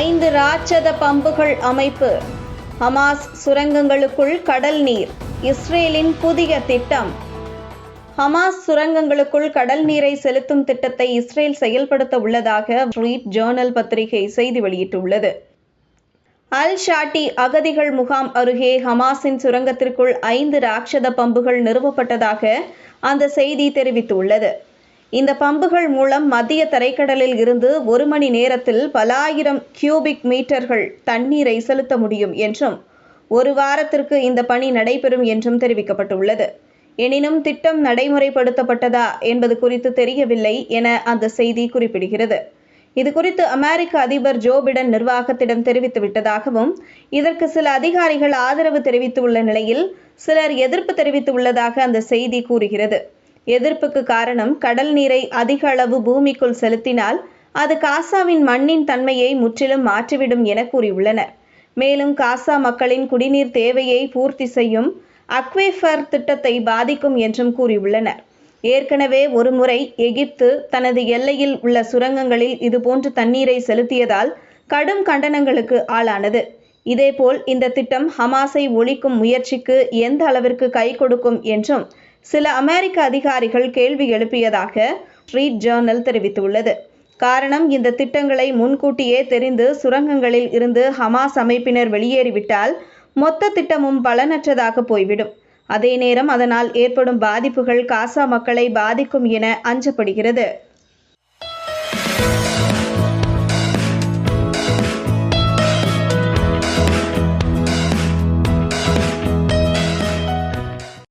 ஐந்து ராட்சத பம்புகள் அமைப்பு. ஹமாஸ் சுரங்கங்களுக்குள் கடல் நீர் இஸ்ரேலின் புதிய திட்டம். ஹமாஸ் சுரங்கங்களுக்குள் கடல் நீரை செலுத்தும் திட்டத்தை இஸ்ரேல் செயல்படுத்த உள்ளதாக ஸ்ட்ரீட் ஜேர்னல் பத்திரிகை செய்தி வெளியிட்டுள்ளது. அல் ஷாட்டி அகதிகள் முகாம் அருகே ஹமாஸின் சுரங்கத்திற்குள் ஐந்து ராட்சத பம்புகள் நிறுவப்பட்டதாக அந்த செய்தி தெரிவித்துள்ளது. இந்த பம்புகள் மூலம் மத்திய தரைக்கடலில் இருந்து ஒரு மணி நேரத்தில் பல ஆயிரம் கியூபிக் மீட்டர்கள் தண்ணீரை செலுத்த முடியும் என்றும் ஒரு வாரத்திற்கு இந்த பணி நடைபெறும் என்றும் தெரிவிக்கப்பட்டுள்ளது. எனினும் திட்டம் நடைமுறைப்படுத்தப்பட்டதா என்பது குறித்து தெரியவில்லை என அந்த செய்தி குறிப்பிடுகிறது. இது குறித்து அமெரிக்க அதிபர் ஜோ பிடன் நிர்வாகத்திடம் தெரிவித்து விட்டதாகவும் இதற்கு சில அதிகாரிகள் ஆதரவு தெரிவித்துள்ள நிலையில் சிலர் எதிர்ப்பு தெரிவித்துள்ளதாக அந்த செய்தி கூறுகிறது. எதிர்ப்புக்கு காரணம் கடல் நீரை அதிக அளவு பூமிக்குள் செலுத்தினால் அது காசாவின் மண்ணின் தன்மையை முற்றிலும் மாற்றிவிடும் என கூறியுள்ளனர். மேலும் காசா மக்களின் குடிநீர் தேவையை பூர்த்தி செய்யும் அக்வேஃபர் திட்டத்தை பாதிக்கும் என்றும் கூறியுள்ளனர். ஏற்கனவே ஒருமுறை எகிப்து தனது எல்லையில் உள்ள சுரங்கங்களில் இதுபோன்று தண்ணீரை செலுத்தியதால் கடும் கண்டனங்களுக்கு ஆளானது. இதேபோல் இந்த திட்டம் ஹமாஸை ஒழிக்கும் முயற்சிக்கு எந்த அளவிற்கு கை கொடுக்கும் என்றும் சில அமெரிக்க அதிகாரிகள் கேள்வி எழுப்பியதாக ஸ்ட்ரீட் ஜேர்னல் தெரிவித்துள்ளது. காரணம் இந்த திட்டங்களை முன்கூட்டியே தெரிந்து சுரங்கங்களில் இருந்து ஹமாஸ் அமைப்பினர் வெளியேறிவிட்டால் மொத்த திட்டமும் பலனற்றதாக போய்விடும். அதே நேரம் அதனால் ஏற்படும் பாதிப்புகள் காசா மக்களை பாதிக்கும் என அஞ்சப்படுகிறது.